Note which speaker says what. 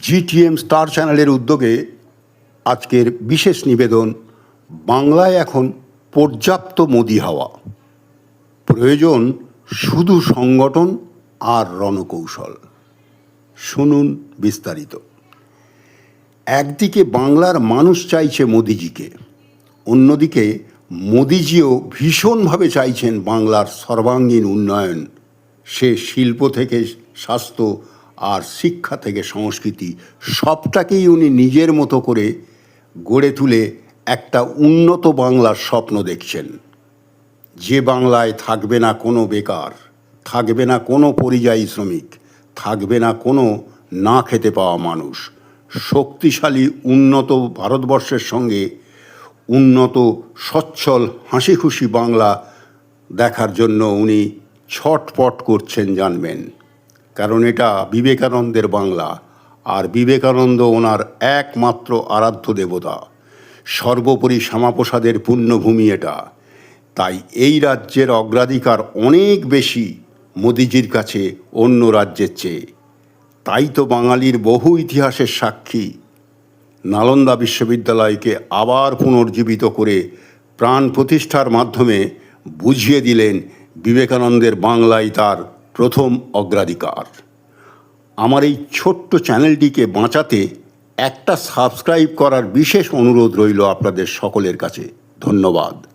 Speaker 1: GTM star চ্যানেলের উদ্যোগে আজকের বিশেষ নিবেদন, বাংলায় এখন পর্যাপ্ত মোদি হাওয়া। প্রয়োজন শুধু সংগঠন আর রণকৌশল। শুনুন বিস্তারিত। একদিকে বাংলার মানুষ চাইছে মোদিজিকে, অন্যদিকে মোদিজিও ভীষণভাবে চাইছেন বাংলার সর্বাঙ্গীন উন্নয়ন। সে শিল্প থেকে স্বাস্থ্য আর শিক্ষা থেকে সংস্কৃতি সবটাকেই উনি নিজের মতো করে গড়ে তুলে একটা উন্নত বাংলার স্বপ্ন দেখছেন। যে বাংলায় থাকবে না কোনো বেকার, থাকবে না কোনো পরিযায়ী শ্রমিক, থাকবে না কোনো না খেতে পাওয়া মানুষ, শক্তিশালী উন্নত ভারতবর্ষের সঙ্গে উন্নত সচ্ছল হাসি খুশি বাংলা দেখার জন্য উনি ছটপট করছেন জানবেন। কারণ এটা বিবেকানন্দের বাংলা। আর বিবেকানন্দ ওনার একমাত্র আরাধ্য দেবতা। সর্বোপরি শ্যামাপ্রসাদের পুণ্যভূমি এটা। তাই এই রাজ্যের অগ্রাধিকার অনেক বেশি মোদিজির কাছে অন্য রাজ্যের চেয়ে। তাই তো বাঙালির বহু ইতিহাসের সাক্ষী। নালন্দা বিশ্ববিদ্যালয়কে আবার পুনর্জীবিত করে প্রাণ প্রতিষ্ঠার মাধ্যমে বুঝিয়ে দিলেন বিবেকানন্দের বাংলায় তার প্রথম অগ্রাধিকার। আমার এই ছোট্ট চ্যানেলটিকে বাঁচাতে একটা সাবস্ক্রাইব করার বিশেষ অনুরোধ রইল আপনাদের সকলের কাছে। ধন্যবাদ।